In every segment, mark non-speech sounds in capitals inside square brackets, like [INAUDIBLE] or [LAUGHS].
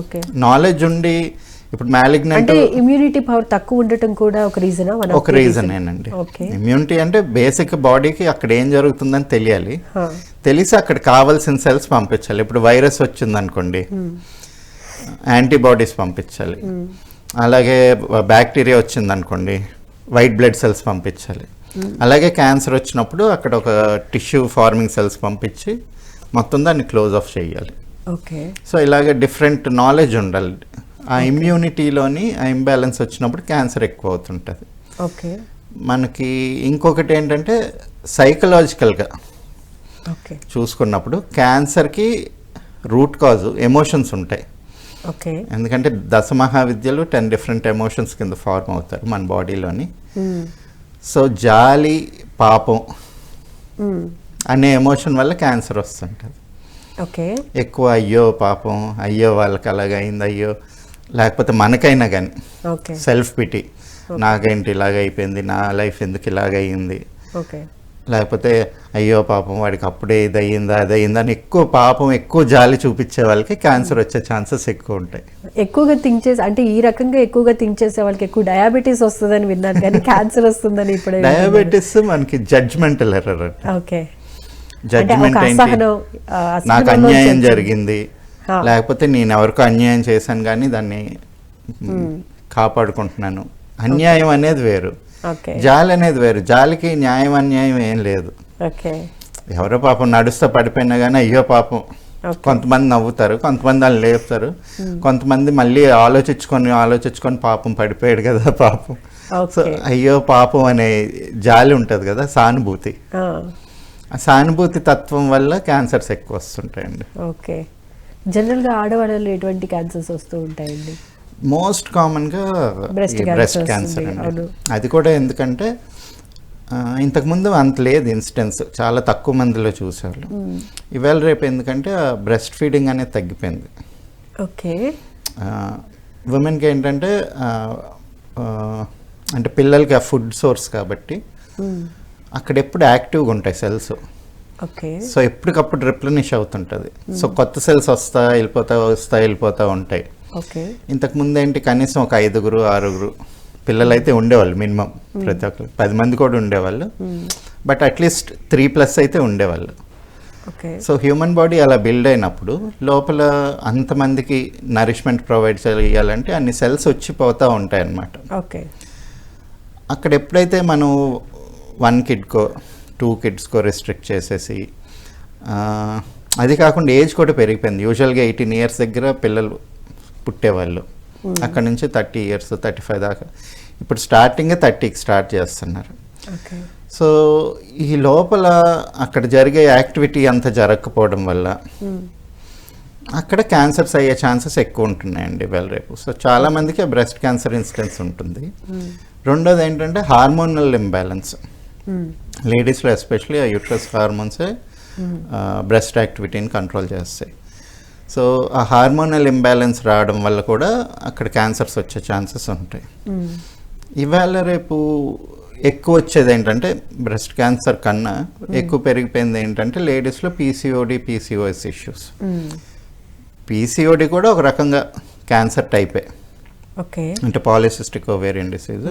Okay knowledge ఉండి ఇప్పుడు malignant immunity power తక్కువ ఉండటం కూడా ఒక రీజనా ఒక రీజన్ ఏనండి. ఓకే ఇమ్యూనిటీ అంటే బేసిక్ బాడీకి అక్కడ ఏం జరుగుతుందని తెలియాలి. తెలిసి అక్కడ కావాల్సిన సెల్స్ పంపించాలి. ఇప్పుడు వైరస్ వచ్చింది అనుకోండి యాంటీబాడీస్ పంపించాలి. అలాగే బ్యాక్టీరియా వచ్చింది అనుకోండి వైట్ బ్లడ్ సెల్స్ పంపించాలి అలాగే క్యాన్సర్ వచ్చినప్పుడు అక్కడ ఒక టిష్యూ ఫార్మింగ్ సెల్స్ పంపించి మొత్తం దాన్ని క్లోజ్ ఆఫ్ చేయాలి. ఓకే. సో ఇలాగే డిఫరెంట్ నాలెడ్జ్ ఉండాలి. ఆ ఇమ్యూనిటీలోని ఆ ఇంబ్యాలెన్స్ వచ్చినప్పుడు క్యాన్సర్ ఎక్కువ అవుతుంటుంది ఓకే. మనకి ఇంకొకటి ఏంటంటే సైకలాజికల్గా ఓకే. చూసుకున్నప్పుడు క్యాన్సర్కి రూట్ కాజ్ ఎమోషన్స్ ఉంటాయి. ఓకే. ఎందుకంటే దశ మహావిద్యలు టెన్ డిఫరెంట్ ఎమోషన్స్ కింద ఫార్మ్ అవుతారు మన బాడీలోని. సో జాలి పాపం అనే ఎమోషన్ వల్ల క్యాన్సర్ వస్తుంటుంది. ఓకే. ఎక్కువ అయ్యో పాపం అయ్యో వాళ్ళకి అలాగైంది అయ్యో. లేకపోతే మనకైనా కానీ ఓకే. Self PT. నాకేంటి ఇలాగ అయిపోయింది నా లైఫ్ ఎందుకు ఇలాగ అయ్యింది ఓకే. లేకపోతే అయ్యో పాపం వాడికి అప్పుడే ఇది అయ్యిందా అది అయ్యిందా అని ఎక్కువ పాపం ఎక్కువ జాలి చూపించే వాళ్ళకి క్యాన్సర్ వచ్చే ఛాన్సెస్ ఎక్కువ ఉంటాయి. ఎక్కువగా థింక్ చేసి అంటే ఈ రకంగా ఎక్కువగా థింక్ చేసే వాళ్ళకి ఎక్కువ డయాబెటీస్ వస్తుందని విన్నాను కానీ క్యాన్సర్ వస్తుందని ఇప్పుడే డయాబెటీస్ మనకి జడ్జ్మెంటల్ ఎర్రర్ ఓకే. జడ్జ్మెంట్ నాకు అన్యాయం. జరిగింది. లేకపోతే నేను ఎవరికో అన్యాయం చేశాను కానీ దాన్ని కాపాడుకుంటున్నాను. అన్యాయం అనేది వేరు. జాలి అనేది వేరు. జాలికి న్యాయం అన్యాయం ఏం లేదు. ఎవరో పాపం నడుస్తూ పడిపోయినా కానీ అయ్యో పాపం. కొంతమంది నవ్వుతారు కొంతమంది వాళ్ళు లేపుతారు. కొంతమంది మళ్ళీ ఆలోచించుకొని ఆలోచించుకొని పాపం పడిపోయాడు కదా [LAUGHS] పాపం. సో అయ్యో పాపం అనే జాలి ఉంటుంది కదా సానుభూతి. సానుభూతి తత్వం వల్ల క్యాన్సర్స్ ఎక్కువ వస్తుంటాయండి. ఓకే. జనరల్గా ఆడవాళ్ళలో ఎటువంటి క్యాన్సర్స్ వస్తూ ఉంటాయండి? మోస్ట్ కామన్గా బ్రెస్ట్ వస్తుంది, క్యాన్సర్ అండి. అది కూడా ఎందుకంటే ఇంతకుముందు అంత లేదు ఇన్సిడెన్స్ చాలా తక్కువ మందిలో చూసేవాళ్ళు. ఇవాళ రేపు ఎందుకంటే బ్రెస్ట్ ఫీడింగ్ అనేది తగ్గిపోయింది. ఓకే. ఉమెన్కి ఏంటంటే అంటే పిల్లలకి ఆ ఫుడ్ సోర్స్ కాబట్టి అక్కడ ఎప్పుడు యాక్టివ్గా ఉంటాయి సెల్స్. ఓకే. సో ఎప్పటికప్పుడు రిప్లనిష్ అవుతుంటుంది. సో కొత్త సెల్స్ వస్తా వెళ్ళిపోతా వస్తా వెళ్ళిపోతూ ఉంటాయి. ఓకే. ఇంతకు ముందు ఏంటి కనీసం ఒక ఐదుగురు ఆరుగురు పిల్లలు అయితే ఉండేవాళ్ళు మినిమం ప్రతి ఒక్కరు. పది మంది కూడా ఉండేవాళ్ళు. బట్ అట్లీస్ట్ త్రీ ప్లస్ అయితే ఉండేవాళ్ళు. ఓకే. సో హ్యూమన్ బాడీ అలా బిల్డ్ అయినప్పుడు లోపల అంతమందికి నరిష్మెంట్ ప్రొవైడ్ చేయాలంటే అన్ని సెల్స్ వచ్చిపోతూ ఉంటాయి అన్నమాట ఓకే. అక్కడ ఎప్పుడైతే మనం వన్ కిడ్కో టూ కిడ్స్కో రెస్ట్రిక్ట్ చేసేసి అది కాకుండా ఏజ్ కూడా పెరిగిపోయింది. యూజువల్గా ఎయిటీన్ ఇయర్స్ దగ్గర పిల్లలు పుట్టేవాళ్ళు. అక్కడ నుంచి థర్టీ ఇయర్స్ థర్టీ ఫైవ్ దాకా. ఇప్పుడు స్టార్టింగే థర్టీకి స్టార్ట్ చేస్తున్నారు. సో ఈ లోపల అక్కడ జరిగే యాక్టివిటీ అంత జరగకపోవడం వల్ల అక్కడ క్యాన్సర్స్ అయ్యే ఛాన్సెస్ ఎక్కువ ఉంటున్నాయండి ఇవాళ రేపు. సో చాలా మందికి బ్రెస్ట్ క్యాన్సర్ ఇన్సిడెన్స్ ఉంటుంది. రెండోది ఏంటంటే హార్మోనల్ ఇంబ్యాలెన్స్ లేడీస్లో ఎస్పెషలీ ఆ యూట్రస్ హార్మోన్సే బ్రెస్ట్ యాక్టివిటీని కంట్రోల్ చేస్తాయి. సో ఆ హార్మోనల్ ఇంబ్యాలెన్స్ రావడం వల్ల కూడా అక్కడ క్యాన్సర్స్ వచ్చే ఛాన్సెస్ ఉంటాయి. ఇవాళ రేపు ఎక్కువ వచ్చేది ఏంటంటే బ్రెస్ట్ క్యాన్సర్ కన్నా ఎక్కువ పెరిగిపోయింది ఏంటంటే లేడీస్లో పీసీఓడి పీసీఓఎస్ ఇష్యూస్. పీసీఓడి కూడా ఒక రకంగా క్యాన్సర్ టైపే. ఓకే. అంటే పాలిసిస్టిక్ ఓవేరియన్ డిసీజ్.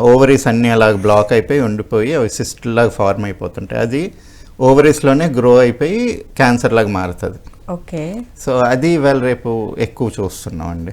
ఓవరీస్ అన్నీ అలాగ బ్లాక్ అయిపోయి ఉండిపోయి అవి సిస్ట్ లాగా ఫార్మ్ అయిపోతుంటాయి. అది ఓవరీస్లోనే గ్రో అయిపోయి క్యాన్సర్ లాగా మారుతుంది. ఓకే. సో అది ఇవాళ రేపు ఎక్కువ చూస్తున్నాం అండి